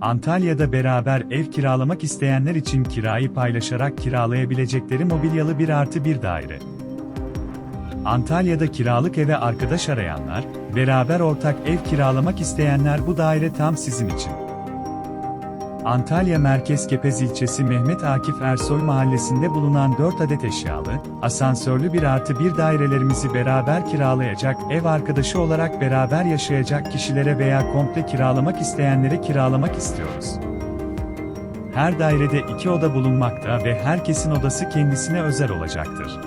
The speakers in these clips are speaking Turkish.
Antalya'da beraber ev kiralamak isteyenler için kirayı paylaşarak kiralayabilecekleri mobilyalı bir artı bir daire. Antalya'da kiralık eve arkadaş arayanlar, beraber ortak ev kiralamak isteyenler bu daire tam sizin için. Antalya Merkez Kepez ilçesi Mehmet Akif Ersoy mahallesinde bulunan 4 adet eşyalı, asansörlü bir artı bir dairelerimizi beraber kiralayacak, ev arkadaşı olarak beraber yaşayacak kişilere veya komple kiralamak isteyenlere kiralamak istiyoruz. Her dairede iki oda bulunmakta ve herkesin odası kendisine özel olacaktır.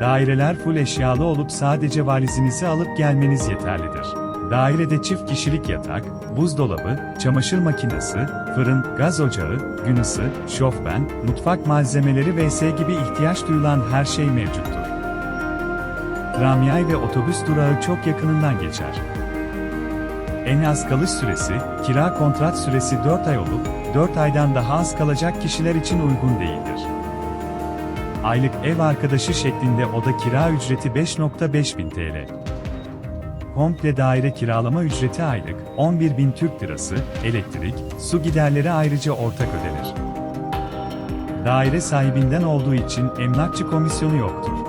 Daireler full eşyalı olup sadece valizinizi alıp gelmeniz yeterlidir. Dairede çift kişilik yatak, buzdolabı, çamaşır makinesi, fırın, gaz ocağı, gün ısı, şofben, mutfak malzemeleri vs gibi ihtiyaç duyulan her şey mevcuttur. Tramvay ve otobüs durağı çok yakınından geçer. En az kalış süresi, kira kontrat süresi 4 ay olup, 4 aydan daha az kalacak kişiler için uygun değildir. Aylık ev arkadaşı şeklinde oda kira ücreti 5.5 bin TL. Komple daire kiralama ücreti aylık 11 bin Türk Lirası, elektrik, su giderleri ayrıca ortak ödenir. Daire sahibinden olduğu için emlakçı komisyonu yoktur.